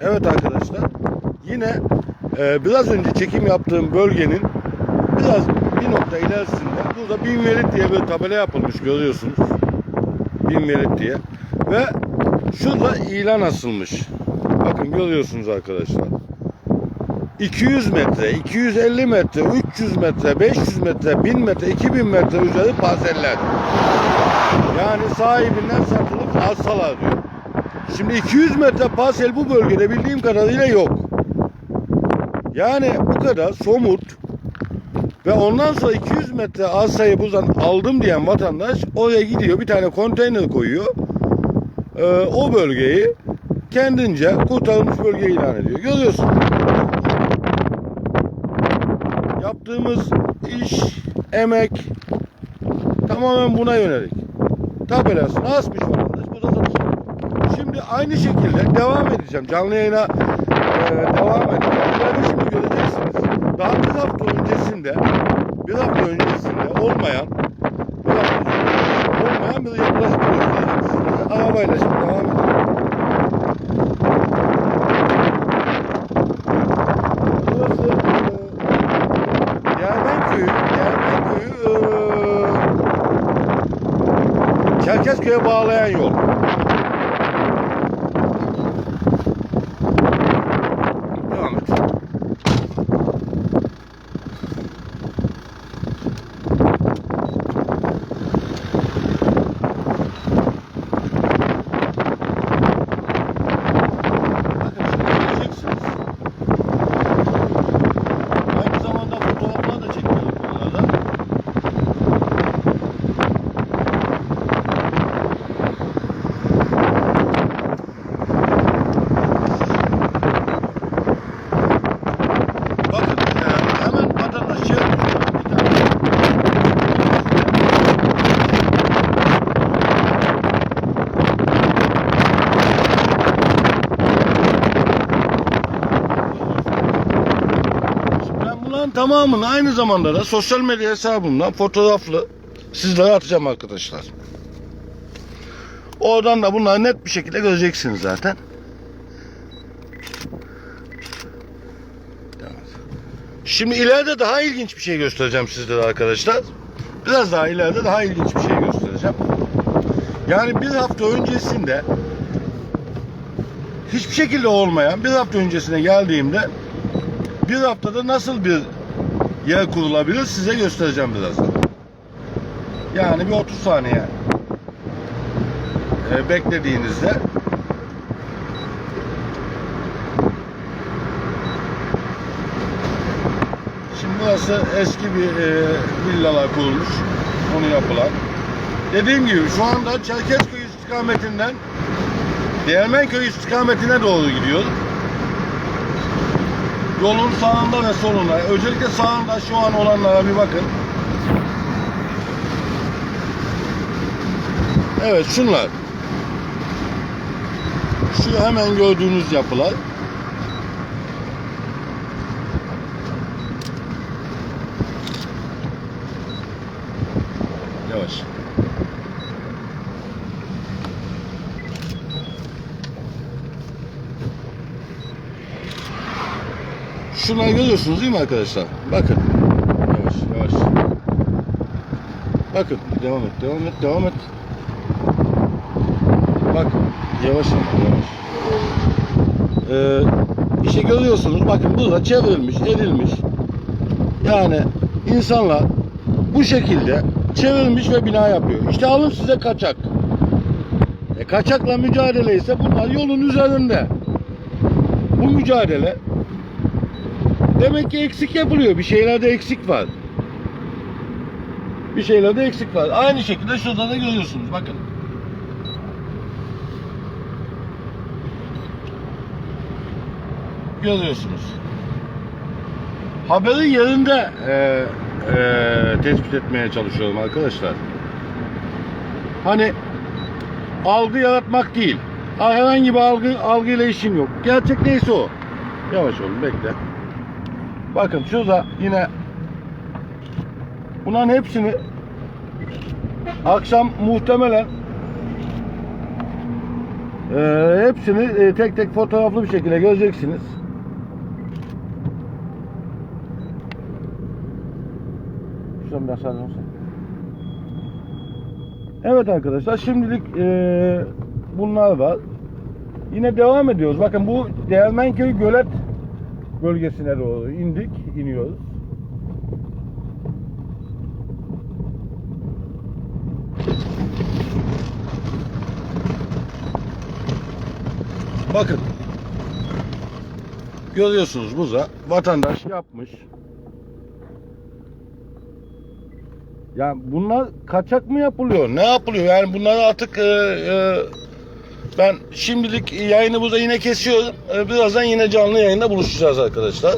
Evet arkadaşlar. Yine e, biraz önce çekim yaptığım bölgenin biraz bir nokta ilerisinde burada bin verit diye bir tabela yapılmış görüyorsunuz. Bin verit diye. Ve şurada ilan asılmış. Bakın görüyorsunuz arkadaşlar. 200 metre, 250 metre, 300 metre, 500 metre, 1000 metre, 2000 metre üzeri parseller. Yani sahibinden satılıp alsalar diyor. Şimdi 200 metre parsel bu bölgede bildiğim kadarıyla yok. Yani bu kadar somut ve ondan sonra 200 metre arsayı buradan aldım diyen vatandaş oraya gidiyor bir tane konteyner koyuyor. Ee, o bölgeyi kendince kurtarılmış bölge ilan ediyor. Görüyorsun. Yaptığımız iş, emek tamamen buna yönelik. Tabelasını asmış vatandaş. Bu da satıyor. Şimdi aynı şekilde devam edeceğim. Canlı yayına e, devam edeceğim. İleride şimdi göreceksiniz. Daha bir hafta öncesinde bir hafta öncesinde olmayan bir hafta öncesinde olmayan bir yapılaşma göstereceğim. Arabayla şimdi devam edelim. E, Yermenköy'ü Yermenköy'ü e, Çerkezköy'e bağlayan yol. Devam et. Bakın şimdi göreceksiniz. Aynı zamanda fotoğraflar da çekiyorum bu arada. Bakın e, hemen vatandaş şey yapıyor. Bir tane. Şimdi Ben bunların tamamını aynı zamanda da sosyal medya hesabımdan fotoğraflı sizlere atacağım arkadaşlar. Oradan da bunları net bir şekilde göreceksiniz zaten. Şimdi ileride daha ilginç bir şey göstereceğim sizlere arkadaşlar. Biraz daha ileride daha ilginç bir şey göstereceğim. Yani bir hafta öncesinde hiçbir şekilde olmayan bir hafta öncesine geldiğimde bir haftada nasıl bir yer kurulabilir size göstereceğim birazdan. Yani bir 30 saniye e, beklediğinizde Şimdi burası eski bir e, villalar kurulmuş. Onu yapılan. Dediğim gibi şu anda Çerkezköy istikametinden Değirmenköy istikametine doğru gidiyor. Yolun sağında ve solunda, özellikle sağında şu an olanlara bir bakın. Evet şunlar. Şu hemen gördüğünüz yapılar. Yavaş. Şunları görüyorsunuz değil mi arkadaşlar? Bakın. Yavaş yavaş. Bakın devam et devam et devam et. Bak yavaş yavaş. Ee, işte görüyorsunuz bakın burada çevrilmiş edilmiş. Yani insanlar bu şekilde çevrilmiş ve bina yapıyor. İşte alın size kaçak. E, kaçakla mücadele ise bunlar yolun üzerinde. Bu mücadele Demek ki eksik yapılıyor. Bir şeylerde eksik var. Bir şeylerde eksik var. Aynı şekilde şurada da görüyorsunuz. Bakın. Görüyorsunuz. Haberi yerinde e, e, tespit etmeye çalışıyorum arkadaşlar. Hani algı yaratmak değil. Herhangi bir algı algıyla işim yok. Gerçek neyse o. Yavaş olun bekle. Bakın şurada yine bunların hepsini akşam muhtemelen Ee, hepsini e, tek tek fotoğraflı bir şekilde göreceksiniz. Şuradan biraz olsun. Evet arkadaşlar şimdilik e, bunlar var. Yine devam ediyoruz. Bakın bu Değirmenköy Gölet bölgesine doğru indik, iniyoruz. Bakın. Görüyorsunuz burada vatandaş yapmış. Ya bunlar kaçak mı yapılıyor? Ne yapılıyor? Yani bunları artık e, e, ben şimdilik yayını burada yine kesiyorum. E, birazdan yine canlı yayında buluşacağız arkadaşlar.